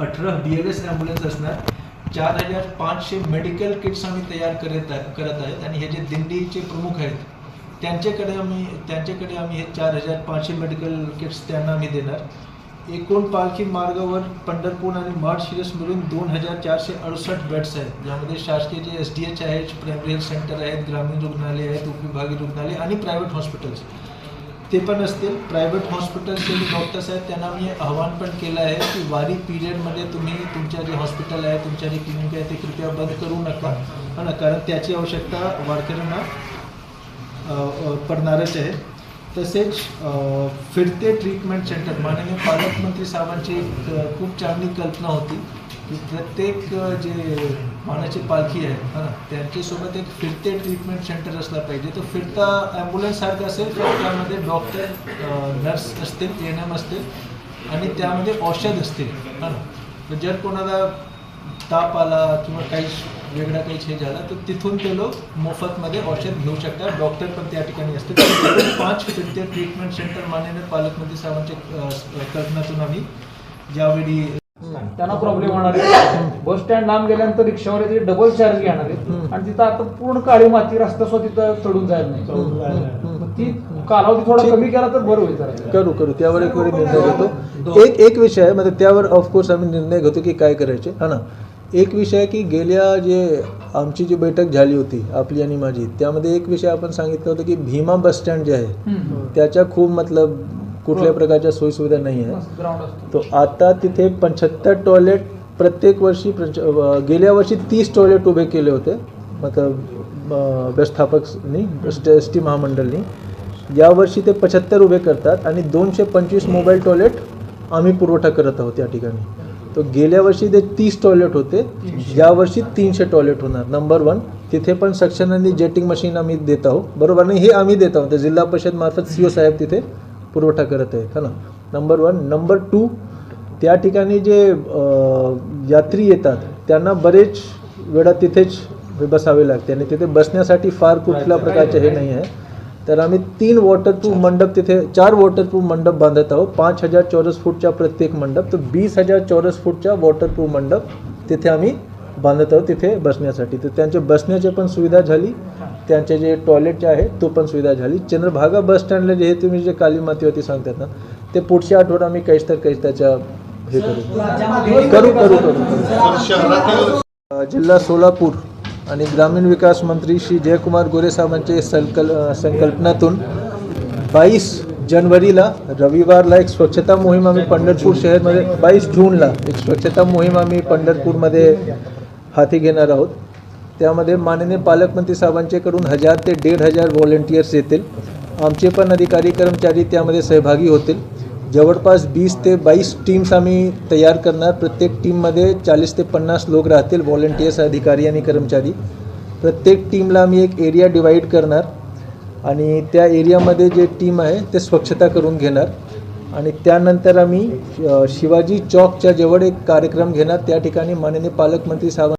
अठरा बी L S ambulance असणार. चार हजार पाचशे मेडिकल किट्स आम्ही तयार करत करत आहेत. आणि हे जे दिंडीचे प्रमुख आहेत त्यांच्याकडे आम्ही त्यांच्याकडे आम्ही हे चार हजार पाचशे मेडिकल किट्स त्यांना आम्ही देणार. एकूण पालखी मार्गावर पंढरपूर आणि मार्शिरस मिळून दोन हजार चारशे अडुसष्ट बेड्स आहेत. ज्यामध्ये शासकीय जे एस डी एच आहेत प्रायमरी हेल्थ सेंटर आहेत ग्रामीण रुग्णालय आहेत उपविभागीय रुग्णालय आणि प्रायव्हेट हॉस्पिटल्स ते पण असतील. प्रायव्हेट हॉस्पिटलचे जे डॉक्टर्स आहेत त्यांना मी आव्हान पण केलं आहे की वारी पिरियडमध्ये तुम्ही तुमच्या जे हॉस्पिटल आहे तुमच्या जे क्लिनिक आहे ते कृपया बंद करू नका. हो ना? कारण त्याची आवश्यकता वारकऱ्यांना पडणारच आहे. तसेच फिरते ट्रीटमेंट सेंटर माननीय पालकमंत्री साहेबांची एक खूप चांगली कल्पना होती की प्रत्येक जे मानाची पालखी आहे हा ना त्यांच्यासोबत एक फिरते ट्रीटमेंट सेंटर असला पाहिजे. तो फिरता ॲम्ब्युलन्ससारखं असेल तर त्यामध्ये डॉक्टर नर्स असतील एन एम असतील आणि त्यामध्ये औषध असतील हा ना. तर जर कोणाला ताप आला किंवा काही वेगळा काही छे झाला तर तिथून ते लोक मोफतमध्ये औषध घेऊ शकतात. डॉक्टर पण त्या ठिकाणी असते. पाच फिरते ट्रीटमेंट सेंटर माननीय पालकमंत्री साहेबांच्या कल्पनातून आम्ही यावेळी त्यांना प्रॉब्लेम होणार आहे. बस स्टँड लांब गेल्यानंतर रिक्षावर ते डबल चार्ज घेणार आहेत. आणि तिथं आता पूर्ण काळी माती रस्ता सुद्धा तिथं चढून जायला नाही. ती कालावधी थोडा कमी केला तर बरं होईल जरा. करू करू. त्यावर एक वेळी निर्णय घेतो. एक एक विषय आहे. म्हणजे त्यावर ऑफकोर्स आम्ही निर्णय घेतो की काय करायचे. हा ना? एक विषय आहे की गेल्या जे आमची जी बैठक झाली होती आपली आणि माझी त्यामध्ये एक विषय आपण सांगितलं होतं की भीमा बस स्टँड जे आहे हम्म. त्याच्या खूप मतलब कुठल्या प्रकारच्या सोयीसुविधा नाही आहे तो आता तिथे पंच्याहत्तर टॉयलेट प्रत्येक वर्षी गेल्या वर्षी तीस टॉयलेट उभे केले होते मतलब व्यवस्थापकनी एस टी महामंडळनी. यावर्षी ते पंच्याहत्तर उभे करतात आणि दोनशे पंचवीस मोबाईल टॉयलेट आम्ही पुरवठा करत आहोत या ठिकाणी. तो गेल्या वर्षी ते तीस टॉयलेट होते. यावर्षी तीनशे टॉयलेट होणार. नंबर वन तिथे पण सक्शन आणि जेटिंग मशीन आम्ही देत आहोत. बरोबर? नाही हे आम्ही देत आहोत. ते जिल्हा परिषद मार्फत सी ओ साहेब तिथे पुरवठा करत आहेत. हा ना? नंबर वन नंबर टू त्या ठिकाणी जे यात्री येतात त्यांना बरेच वेळा तिथेच बसावे लागते. आणि तिथे बसण्यासाठी फार कुठल्या प्रकारचे हे नाही आहे. तर आम्ही तीन वॉटरप्रूफ मंडप तिथे चार वॉटरप्रूफ मंडप बांधत आहोत. पाच हजार चौरस फूटच्या प्रत्येक मंडप. तर वीस हजार चौरस फूटच्या वॉटरप्रूफ मंडप तिथे आम्ही बांधत आहोत तिथे बसण्यासाठी. तर त्यांचे बसण्याची पण सुविधा झाली. त्यांचे जे टॉयलेटचे आहे तो पण सुविधा झाली. चंद्रभागा बस स्टँडला जे हे तुम्ही जे काली मातीवरती सांगतात ना ते पुढच्या आठवड्यात आम्ही काहीच तर काहीच त्याच्या हे करू. करू करू करू जिल्हा सोलापूर. आणि ग्रामीण विकास मंत्री श्री जयकुमार गोरे साहेबांचे संकल संकल्पनातून बाईस जनवरीला रविवारला एक स्वच्छता मोहीम आम्ही पंढरपूर शहरमध्ये बाईस जूनला एक स्वच्छता मोहीम आम्ही पंढरपूरमध्ये हाती घेणार आहोत. त्यामध्ये माननीय पालकमंत्री साहेबांच्याकडून हजार ते दीड हजार व्हॉलेंटियर्स येतील. आमचे पण अधिकारी कर्मचारी त्यामध्ये सहभागी होतील. जवळपास वीस ते बावीस टीम्स आम्ही तयार करणार. प्रत्येक टीममध्ये चाळीस ते पन्नास लोक राहतील व्हॉलेंटियर्स अधिकारी आणि कर्मचारी. प्रत्येक टीमला आम्ही एक एरिया डिवाईड करणार आणि त्या एरियामध्ये जे टीम आहे ते स्वच्छता करून घेणार. आणि त्यानंतर आम्ही शिवाजी चौकच्या जवळ एक कार्यक्रम घेणार. त्या ठिकाणी माननीय पालकमंत्री साहेबांना